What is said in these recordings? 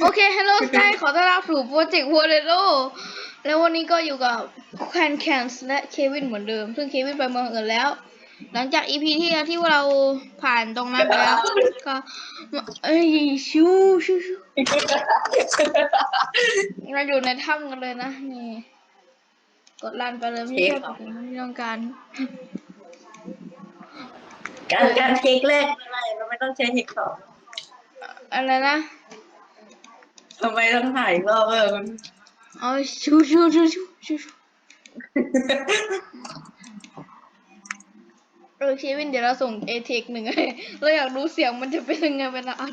โอเค Hello Sky ขอต้อนรับสู่โปรเจกต์ w o r l d o แล้ววันนี้ก็อยู่กับแคนแคนส์และเควินเหมือนเดิม ซึ่งเควินไปเมืองอื่นแล้ว หลังจาก EP ที่แล้วที่เราผ่านตรงนั้นไปแล้ว ก็ เอ้ยชูชูชูเราอยู่ในถ้ำกันเลยนะนี่ กดลันไปเลยไม่ใช่ผมไม่ต้องการ การการเช็คแรกเป็นไรเราไม่ต้องใช้เช็คสองอะไรนะ ทำไมต้องถ่ายอีกรอบเออมันเอาชูชูชูชูชูชูเออเควินเดี๋ยวเราส่งเอเทคหนึ่งให้เราอยากรู้เสียงมันจะเป็นยังไงเวลาอัด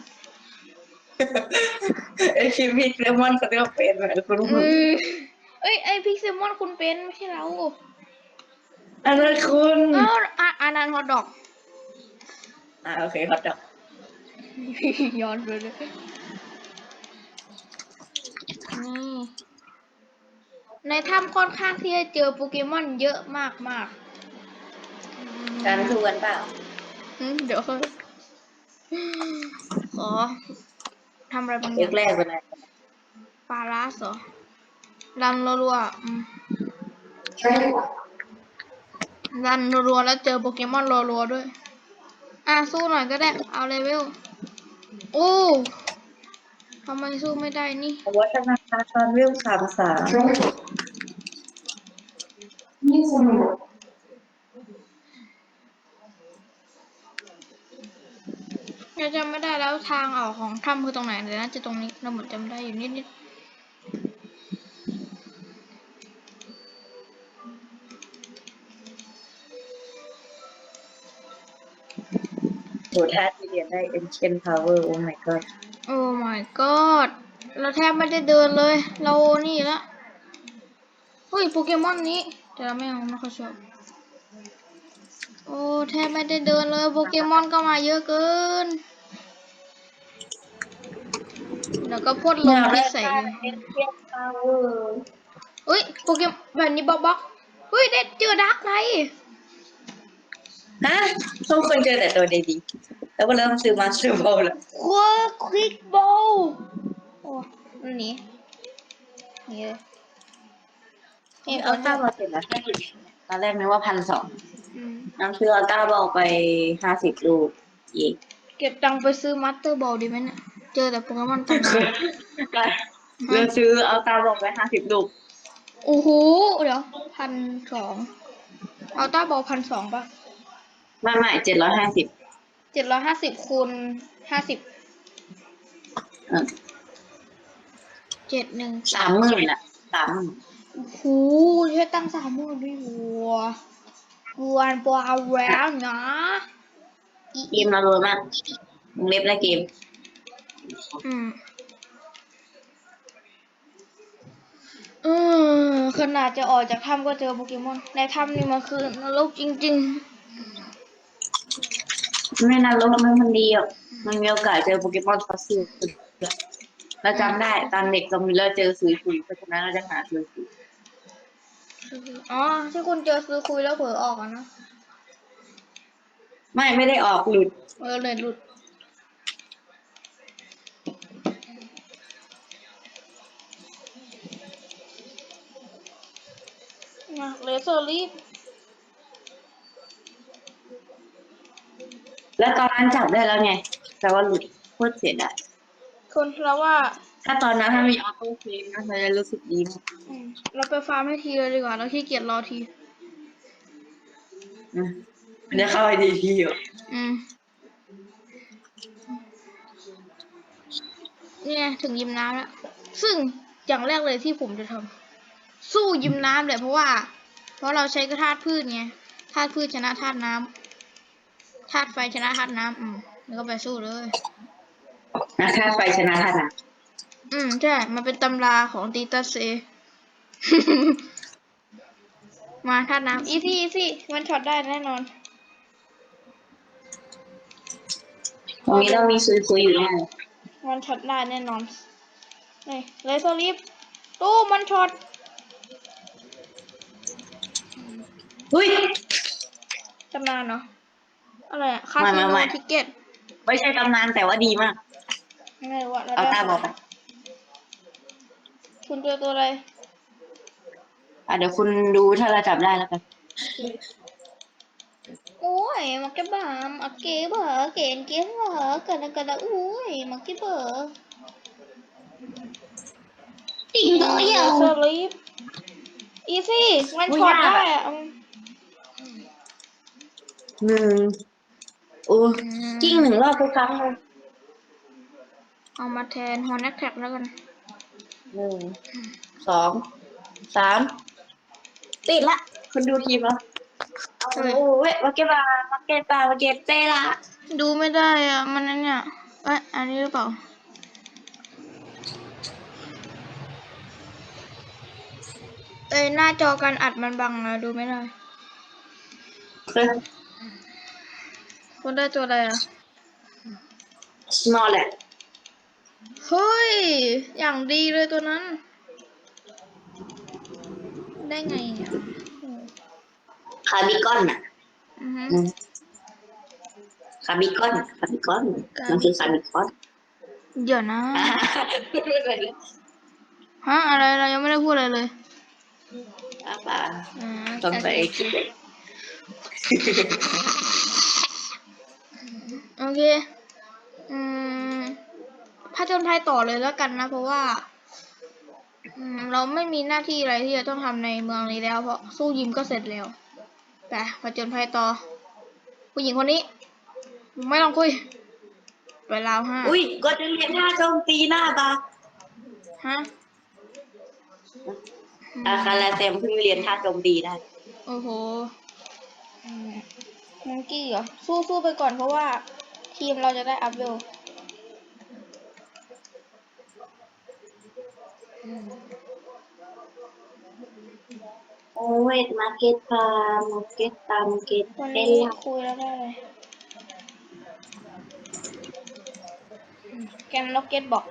ไอชีวิตเลมอนเขาเรียกว่าเป็นอะไรคุณเออเอ้ยไอพิกเซมอนคุณเป็นไม่ใช่เราอันนั้นคุณเอ้าอะอันนั้นฮอตดอกอ่าโอเคครับจับย้อนไปเลย นี่ ในถ้ำค่อนข้างที่จะเจอโปเกมอนเยอะมากมากๆอืมการสู้กันเปล่าอืมเดี๋ยวขอทำอะไรบางอเช็ย่าคงแรกเป็นอะไรปลาลาสเหรอดันรัวๆอืมดันรัวๆแล้วเจอโปเกมอนรัวๆด้วย อะสู้หน่อยก็ได้ เอาเลเวล โอ้ ทำไมสู้ไม่ได้นี่วัฒนธรรมตอนเรื่องสามสามเราจำไม่ได้แล้วทางออกของถ้ำคือตรงไหนเดี๋ยวน่าจะตรงนี้เราเหมือนจำได้อยู่นิดนิดโหท่าที่เรียนได้ ancient power oh my god โอ้ my god เราแทบไม่ได้เดินเลย เรานี่ละเฮ้ยโปเกมอนนี้ แต่เราไม่เอาไม่ค่อยชอบโอ้แทบไม่ได้เดินเลยโปเกมอนก็มาเยอะเกิน แล้วก็พ่นลมพิษใส่เลย ancient power เฮ้ยโปเกมแบบนี้บล็อกบล็อกเฮ้ยได้เจอดาร์กไนท์ฮะต้องเคยเจอแต่ตัวดีๆ แล้วก็เริ่มซื้อมาสเตอร์บอลแล้วควอคลิกโบโอ้อันนี้นี่เลยเฮ้ยเอาเอาต้าบอลเสร็จแล้วตอนแรกนึกว่าพันสองอืมน้ำซื้ออัลต้าบอลไปห้าสิบลูกอีก เก็บตังค์ไปซื้อมัตเตอร์บอลดีไหมเนี่ย เจอแต่โปเกมอนตำนานเราซื้ออัลต้าบอลไปห้าสิบลูกโอ้โหเดี๋ยวพันสองเอาต้าบอลพันสองป่ะ ไม่ไม่เจ็ดร้อยห้าสิบ เจ็ดร้อยห้าสิบคูณห้าสิบเจ็ดหนึ่งสามหมื่นอะสามหมื่นโอ้โหใช้ตังค์สามหมื่นด้วยวัววัวปลาแววนะอีเกมเรารวยมากวงเล็บและเกม อืมเออขนาดจะออกจากถ้ำก็เจอโปเกมอน ในถ้ำนี่มันคือ นรกจริง ไม่นานลงมันมันดีอะมันมีโอกาสเจอโปเกมอนฟอสซิลเราจำได้ตอนเด็กเรามีเราเจอซุยคุยเพราะฉะนั้นเราจะหาซุยคุยๆอ๋อที่คุณเจอซื้อคุยแล้วเผลอออกอะนะไม่ไม่ได้ออกหลุด เออเลยหลุด มาเลเซอร์รีบ แล้วตอนนั้นจับได้แล้วไง แต่ว่าหลุดโคตรเสียดายคนเราว่าถ้าตอนนั้นถ้ามีออโต้เฟนก็จะรู้สึกดีมากอืมเราไปฟาร์มให้ทีเลยดีกว่าเราขี้เกียจรอทีนะมันจะเข้าไอดีทีอยู่อืมเนี่ยถึงยิมน้ำแล้ว ซึ่งอย่างแรกเลยที่ผมจะทำสู้ยิมน้ำเลยเพราะว่า เพราะเราใช้กระธาตุพืชไงธาตุพืชชนะธาตุน้ำธาตุไฟชนะธาตุน้ำอืมแล้วก็ไปสู้เลยนะถ้าไฟชนะท่านอะอืมใช่ มันเป็นตำราของตีตัสเซ มาธาตุน้ำอีซี่อีซี่มันช็อตได้แน่นอน ตรงนี้ต้องมีซุยคุยอยู่แน่เลยมันช็อตได้แน่นอนนี่เลยสลิปตู้มันช็อตอุ้ยตำนานเนาะ อะไรอะคาไม่สิไม่โนไม่ ทิเก็ตไม่ใช่ตำนานแต่ว่าดีมากไงวะเราเอาได้ตาบอกไปคุณเจอตัวอะไร อะเดี๋ยวคุณดูถ้าเราจับได้แล้วกันโอ้ยมาเก็บบามมาเก็บเหรอเกนเก็บเหรอกันนะกันนะโอ้ยมาเก็บเหรอติ่งก็เหี่ยวสลิปอีซี่มันช็อตได้อะหนึ่ง โอ้กิ้งหนึ่งรอบทุกครั้งเลยเอามาแทนฮอนแอคแท็กแล้วกันหนึ่งสองสามติดละคุณดูทีมแล้วเฮ้ยโอ้ยมาเก็ตบามาเก็ตบามาเก็ตเต้ละดูไม่ได้อะ มันนั่นเนี่ยเอ้ยอันนี้หรือเปล่าเอ้ยหน้าจอการอัดมันบังนะดูไม่ได้ คุณได้ตัวอะไรอะสมอลแหละเฮ้ย อย่างดีเลยตัวนั้น ได้ไงอะโอ้คาร์บิคอนอะอือฮึอืมคาร์บิคอนคาร์บิคอนมันคือคาร์บิคอนเดี๋ยวนะ ฮะ อะไรเรายังไม่ได้พูดอะไรเลยอะป่าอ่าต้องไปคิดเลย โอเค อืมผจญภัยต่อเลยแล้วกันนะ เพราะว่า อืม เราไม่มีหน้าที่อะไรที่จะต้องทำในเมืองนี้แล้ว เพราะสู้ยิมก็เสร็จแล้วแต่ผจญภัยต่อ ผู้หญิงคนนี้ ไม่ต้องคุยไปราวห้าอุ้ยก็จะเรียนท่าโจมตีหน้าตาฮะอาคาราเต็มเพิ่งเรียนท่าโจมตีได้ โอ้โหอืมมังกี้เหรอ สู้สู้ไปก่อนเพราะว่า ทีมเราจะได้อัพเวลโอ้ยมาเก็ตปามาเก็ตตามเก็ตวันเต้นนี้ละคุยแล้วได้เลยอืมแกนล็อกเก็ตบอก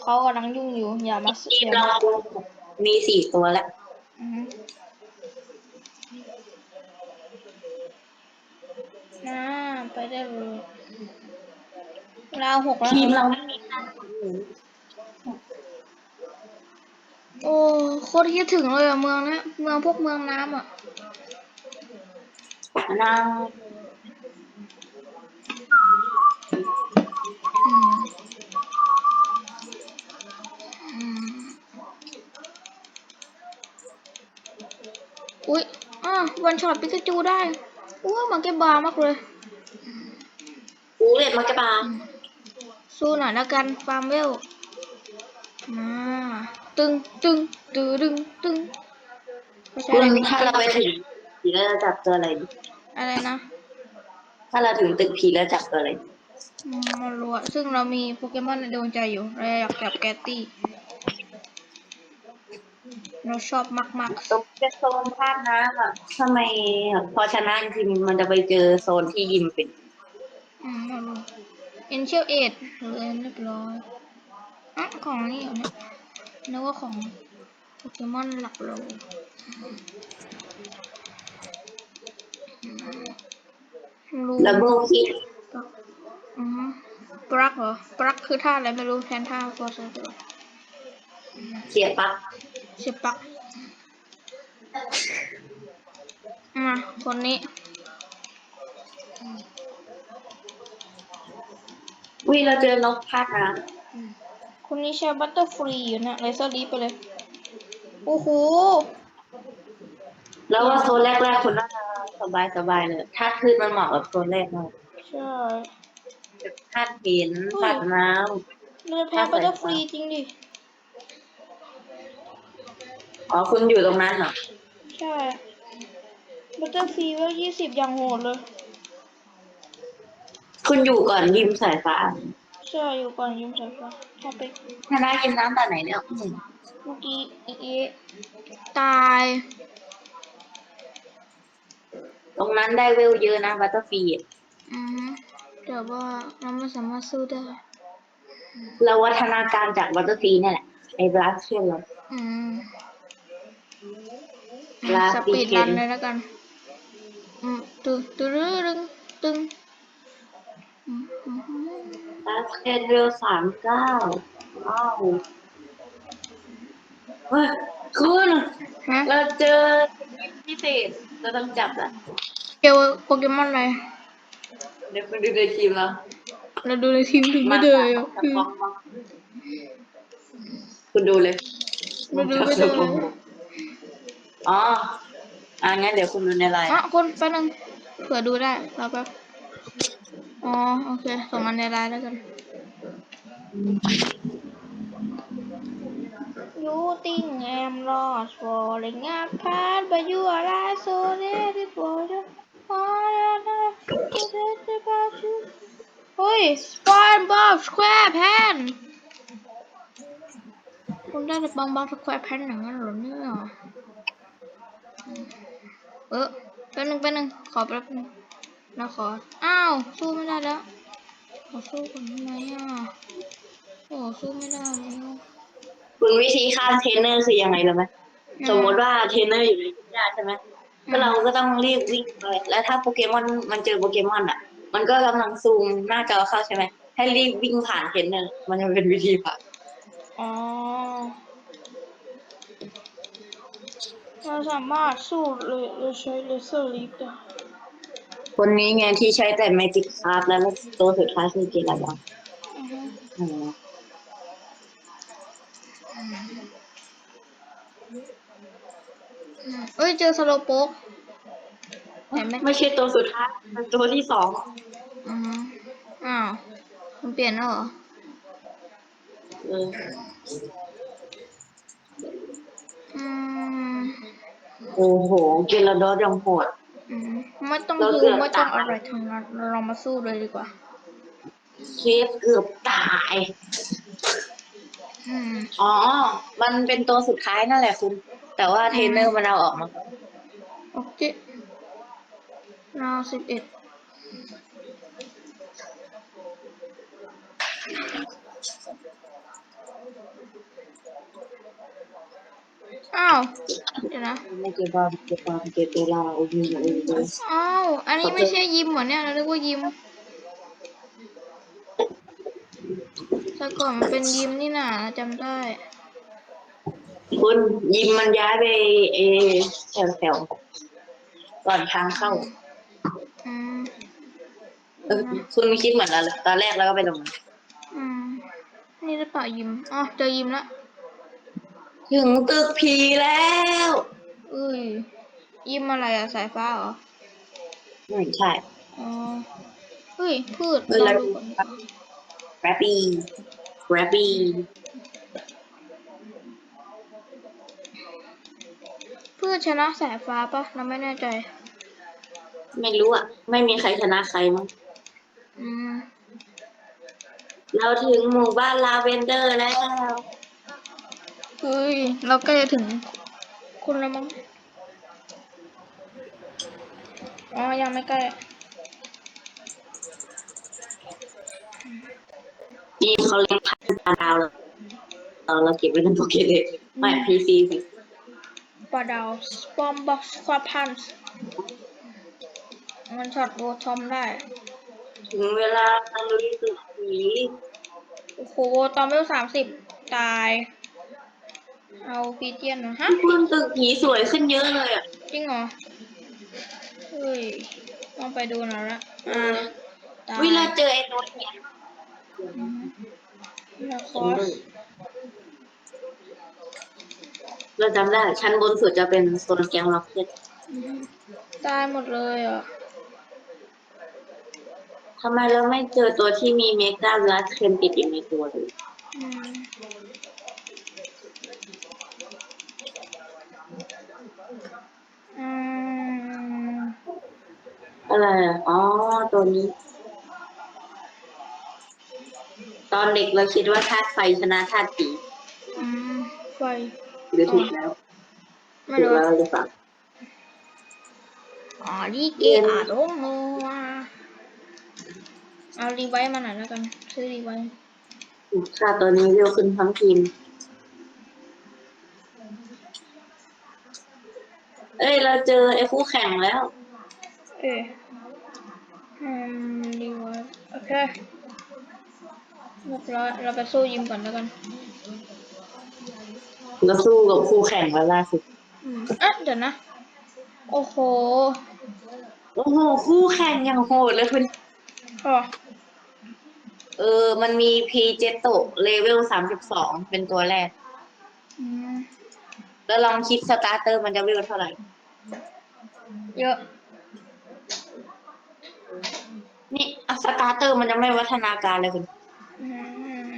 เขากำลังยุ่งอยู่ อย่ามาทีมอย่าเรามามีสี่ตัวแล้วอือฮึน่าไปได้เลย เราหกแล้วทีมเราไม่มีโอ้โคตรคิดถึงเลยอะเมืองเนี้ยเมืองพวกเมืองน้ำอะนาอืมอืมอุ๊ยอะวันช็อตปิกาจูได้ว้ามันเก็บบาร์มากเลยกูเรียนมาเก็ตปา สู้หน่อยแล้วกันฟาร์มเวลมาตึงตึงตึงตึงตึงไม่ใช่คุณอะไรถ้าเราไปถึงผีแล้วจะจับตัวอะไรดีอะไรนะถ้าเราถึงตึกผีแล้วจับตัวอะไรอืมไมารู้อะซึ่งเรามีโปเกมอนในดวงใจอยู่เราอยากจับแกตตี้เราชอบมากตรงจะโซนภาคน้ำอะทำไมพอชนะจริงๆมันจะไปเจอโซนที่ยิมเป็นๆอืมไมารู้ เอ็นเชลเอ็ดเลยเรียบร้อยอะของนี่เหรอเนี่ยนึกว่าของโปเกมอนหลักโลอืมรู้ดับเบิลคิดอือฮึปลักเหรอ ปลักคือท่าอะไรไม่รู้แทนท่าฟอร์เซอร์เสียปัก เสียบปลัก มา คนนี้ วิเราเจอนกภาคน้คนนี้ใช้บัตเตอร์ฟรีอยู่นะเลเซอร์ลีไปเลย โอ้โหำแล้วว่าโซนแรกๆคุณน่าจะสบายๆเลย ถ้าขึ้นมันเหมาะกับโซนแรกมากใช่ ธาตุหินธาตุน้เราจะแพ้บัตเตอร์ฟรีจริงดิำอ๋อคุณอยู่ตรงนั้นเหรอ ใช่ บัตเตอร์ฟรีว่ายี่สิบอย่างโหดเลย คุณอยู่ก่อนยิมสายฟ้าใช่อยู่ก่อนยิมสายฟ้าถ้าไปชนะยิมน้ำตาไหนเนี่ยอืมเมื่อกี้อีเอะตาย ตรงนั้นได้เวลเยอะนะบัตเตอร์ฟีอือฮึแต่ว่าเราไม่สามารถสู้ได้ เราวัฒนาการจากบัตเตอร์ฟีนี่แหละ ไอ้บลัสเชียนเรา อืมลาสปีปีดเกรันนเลยแล้วกัน อืมตึงตึงตึงตึงอืมอืมอืม บาสเกตเวลสามเก้าว้าวเฮ้ยคุณฮะเราเจอพิเศษเราต้องจับละเจอโปเกมอนอะไร เดี๋ยวคุณดูในคลิปแล้วเราดูในทีมถึงไม่เลยอะองมคุณดูเลยเราดูไม่ได้เลยอ๋ออ่างั้นเดี๋ยวคุณดูในไลน์ อะคนแป๊บนึงเผื่อดูได้รอแป๊บ อ๋อโอเค ส่งมาในไลน์แล้วกันยูติงแอมรอสฟอร์ลิงอัพพาร์ตบายูอะไรโซเดติฟอร์ดฟอร์ดเดติบาชูเฮ้ยสปอนบอบสแควร์แพนคุณได้สปอนบอบสแควร์แพนอย่างนั้นหรอเนี่ยเออเป็นหนึ่งเป็นหนึ่งขอแป๊บนึง นะขอ อ้าว สู้ไม่ได้แล้ว ขอสู้ก่อนได้ไหมอะโอ้สู้ไม่ได้แล้วคุณวิธีข้ามเทรนเนอร์คือยังไงรู้ไหมสมมติว่าเทรนเนอร์อยู่ในทุ่งหญ้าใช่ไหมก็เราก็ต้องรีบวิ่งไปแล้วถ้าโปเกมอนมันเจอโปเกมอนอะ มันก็กำลังซูมหน้าจอเข้าใช่ไหมให้รีบวิ่งผ่านเทรนเนอร์มันจะเป็นวิธีผ่านอ๋อเราสามารถสู้เลยเราใช้เลเซอร์ลิฟต์ได้ คนนี้ไงที่ใช้แต่แมจิกคาร์ดแล้วตัวสุดท้ายคือเกลาบองอือฮึอืมอืมเอ้ยเจอสโลโป๊กเห็นไหมไม่ใช่ตัวสุดท้ายเป็นตัวที่สองอือฮึอ้าวมันเปลี่ยนแล้วเหรอเอออืมโอ้โห เกลาดอสยังโหดอืม ไม่ต้องเราดูเกือบไม่ต้องตายอะไรทั้งนั้นเรามาสู้เลยดีกว่า เคสเกือบตาย อืมอ๋อ มันเป็นตัวสุดท้ายนั่นแหละคุณ แต่ว่าเทรนเนอร์มันเอาออกมาก่อนโอเคนาสิบเอ็ด อ้าว เดี๋ยวนะ ไม่เก็บบอลเก็บบอลเก็บเวลาโอ้ยโอ้ยโอ้ยอ้าว อันนี้ไม่ใช่ยิมเหรอเนี่ยเราเรียกว่ายิมแต่ก่อนมันเป็นยิมนี่นาจำได้ คุณยิมมันย้ายไปเอแถวแถวๆก่อนทางเข้า อืม เออคุณคิดเหมือนเราเลยตอนแรกแล้วก็ไปตรงนั้นอืม นี่หรือเปล่ายิม อ๋อ เจอยิมละ ถึงตึกผีแล้วเอ้ย ยิมอะไรอะสายฟ้าเหรอไม่ใช่อ๋อเฮ้ยพืชเออลแล้องวดูก่อนดีกว่าแกรบบี้แกรบบี้พืชชนะสายฟ้าปะเราไม่แน่ใจ ไม่รู้อะไม่มีใครชนะใครมั้งอืมเราถึงหมู่บ้านลาเวนเดอร์แล้ว เฮ้ย เราใกล้จะถึงคุณแล้วมั้ง อ๋อ ยังไม่ใกล้ นี่เขาเลี้ยงพันธุ์ปลาดาวเลยเราเราเก็บไว้ในโปเกเด็กไม่พีซีสิปลาดาวสปอมบ็อกซ์ควาพันส์มันช็อตโบทอมได้ ถึงเวลาตะลุยตึกผีโอ้โห ตอนเวลสามสิบตาย เอาพีเจียนนะฮะคุณตึกผีสวยขึ้นเยอะเลยอะ จริงเหรอเฮ้ยต้องไปดูหน่อยละอ่าตายวิเราเจอไอ้ตัวเนี้ยแล้วคอสเราจำได้ ชั้นบนสุดจะเป็นโซนแกงล็อกเก็ตตายหมดเลยอะทำไมเราไม่เจอตัวที่มีเมกาลาเคนติดอยู่ในตัวเลย อืมอืม อะไรอะอ๋อ ตัวนี้ ตอนเด็กเราคิดว่าธาตุไฟชนะธาตุผีอืมไฟหรือถูกแล้วไม่ถูกรู้แล้วหรือเปล่า อ๋อดีเกอาโดงโนอะเอารีไวท์มาหน่อยแล้วกัน ซื้อรีไวท์ค่าตัวนี้เร็วขึ้นทั้งทีม เอ้ย เราเจอไอ้คู่แข่งแล้ว เอ๊ะอื มรีไวท์โอเคเรียบร้อยเราไปสู้ยิมก่อนแล้วกันก็สู้กับคู่แข่งแล้วล่าสุดอืมอะเดี๋ยวนะ โอ้โห โอ้โห คู่แข่งอย่างโหดเลยคุณอ๋อเออ มันมีพีเจโตเลเวลสามสิบสองเป็นตัวแรก อืมแล้วลองคิดสตาร์เตอร์มันจะเวลเท่าไหร่ เยอะ นี่อะสตาร์เตอร์มันจะไม่วัฒนาการเลยคุณ อืม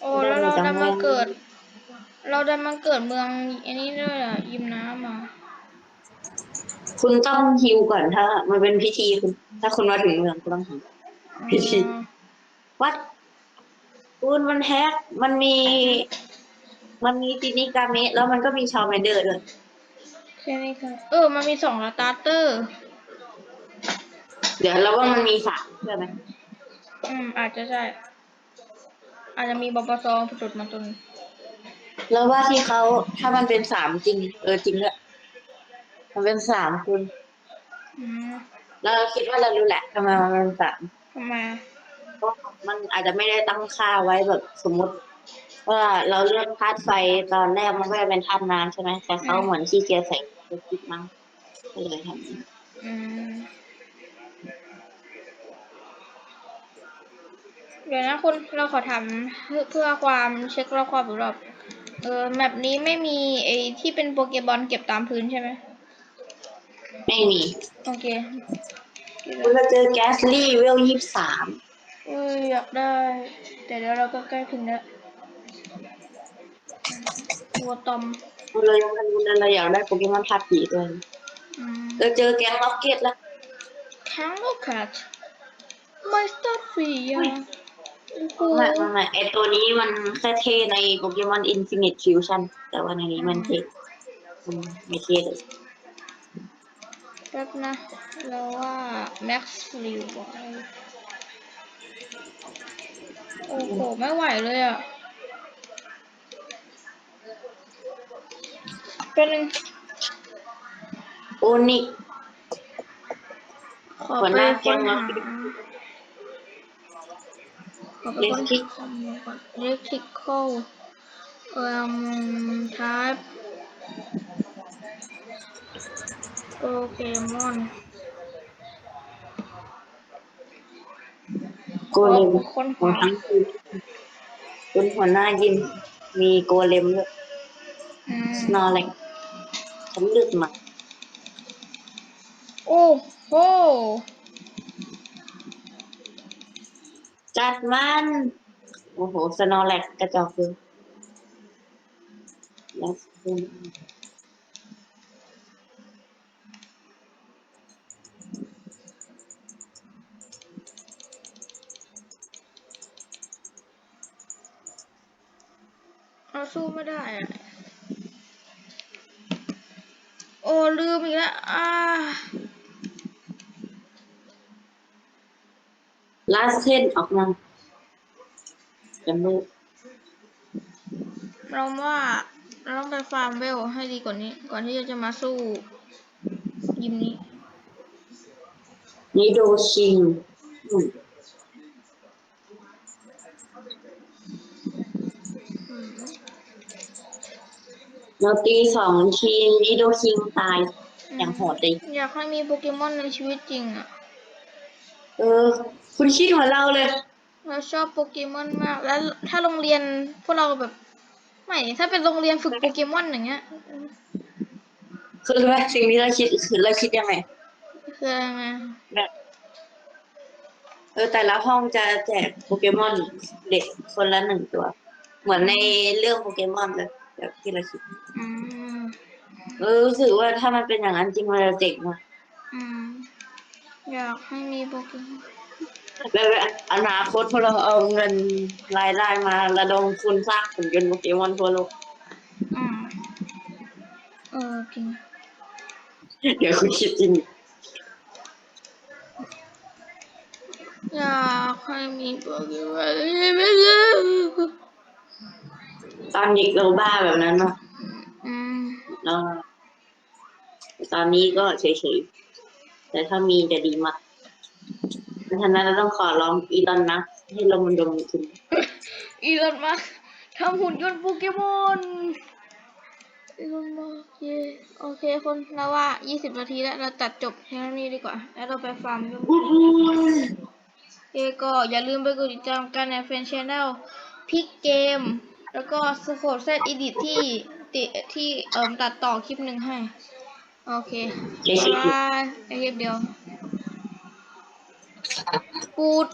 โอ้แล้วเราดันมาเกิด เราดันมาเกิดเมืองอันนี้ด้วยอะยิมน้ำอะคุณต้องฮิวก่อนถ้า มันเป็นพิธีคุณ ถ้าคุณมาถึงเมืองคุณต้องฮิวพิธีอืมวัดคุณมันแฮกมันมี มันมีตินิกาเมะแล้วมันก็มีชาวแมนเดอร์ด้วยแค่นี้ค่ะเออ มันมีสองสตาร์เตอร์ เดี๋ยวเราว่ามันมีสามใช่ไหมอืม อาจจะใช่ อาจจะมีบปสจุดมาตุนแล้วว่าที่เขาถ้ามันเป็นสามจริง เออจริงด้วยมันเป็นสามคุณอืมเราคิดว่าเรารู้แหละทำไมมันเป็นสามทำไมเพราะมันอาจจะไม่ได้ตั้งค่าไว้แบบสมมติ ว่าเราเลือกธาตุไฟตอนแรกมันก็จะเป็นธาตุน้ำใช่ไหมแต่เขาเหมือนขี้เกียจใส่คิดมั้งก็เลยทำอย่างนี้อืม เดี๋ยวนะคุณเราขอถามเพื่อเพื่อความเช็ครอบความรอบเออแมปนี้ไม่มีไอ้ที่เป็นโปเกบอลเก็บตามพื้นใช่ไหมไม่มีโอเคเราเจอแกสลี่เวลยี่สามเอ้ยอยากได้ แต่เดี๋ยวเราก็ใกล้ถึงแล้ววัวตอมเรายังไม่รู้เลยเราอยากได้โปเกมอนธาตุผีด้วยอืมเราเจอแก๊งล็อกเก็ตแล้ว Camel Cat ไม่สตาร์ฟรีอะโอ้โห ไม่ไม่ไม่ไอตัวนี้มันแค่เท่ในโปเกมอนอินฟินิตฟิวชั่นแต่ว่าในนี้มันเท่อืมไม่เท่เลยแป๊บนะเราว่า Max Free บอกโอ้โห ไม่ไหวเลยอะเป็นงโอนิกขอหัวไปหน้าค้นแก๊หา งเราขอไปค้นหาข้อมูลก่อน Electrical เอ่อ type โปเกมอนโกเลมค้นหัวหาทั้งคืนคุณหัวหน้ายิมมีโกเลมด้วยอืมสนอเล็กฉันเลือกมา โอ้โห จัดมัน โอ้โห สนอแลกกระจอกเลยแล้วคุณเราสู้ไม่ได้อะโอ้ลืมอีกแล้วอ่า ลาสเทนออกมาจำลูกเราว่าเราต้องไปฟาร์มเวลให้ดีกว่านี้ ก่อนที่จะมาสู้ ยิมนี้นิโดชิงอืมอืมเราตีสองทีมนิโดคิงตาย อย่างโหดเลยอยากให้มีโปเกมอนในชีวิตจริงอะ เออ คุณคิดเหมือนเราเลย เราชอบโปเกมอนมาก แล้วถ้าโรงเรียนพวกเราแบบไม่ถ้าเป็นโรงเรียนฝึกโปเกมอนอย่างเงี้ยคือว่าสิ่งที่เราคิดคือเราคิดยังไงคืออะไรไงแบบเออแต่ละห้องจะแจกโปเกมอนเด็กคนละหนึ่งตัว เหมือนในเรื่องโปเกมอนเลยแบบที่เราคิดอืมเออรู้สึกว่าถ้ามันเป็นอย่างนั้นจริงมันจะเจ๋งมากอืมอยากให้มีโปเกมอน แล้วอนาคตพวกเราเอาเงินรายได้มาระดมทุนสร้างหุ่นยนต์โปเกมอนทั่วโลกอืมเออจริงเดี๋ยวคุณคิดจริง อยากให้มีโปเกมอนไม่เลยตอนเด็กเราบ้าแบบนั้นเนาะอืมแล้วตอนนี้ก็เฉยๆ แต่ถ้ามีจะดีมาก ฉะนั้นเราต้องขอร้องอีลอนนะให้ลงมันดมทุนอีลอนมาทำหุ่นยนต์โปเกมอนอีลอนมาเย่โอเคคนเราว่า 20 นาทีแล้วเราตัดจบแค่นี้ดีกว่า แล้วเราไปฟาร์มกันอุ้ยเอก็อย่าลืมไปกดติดตามกันในแฟนชแนลพิกเกม แล้วก็สโคดแซดอีดิทที่ติที่เอ่มตัดต่อคลิปหนึ่งให้ โอเคเดี๋ยวชิคบายไอเดียว ปูด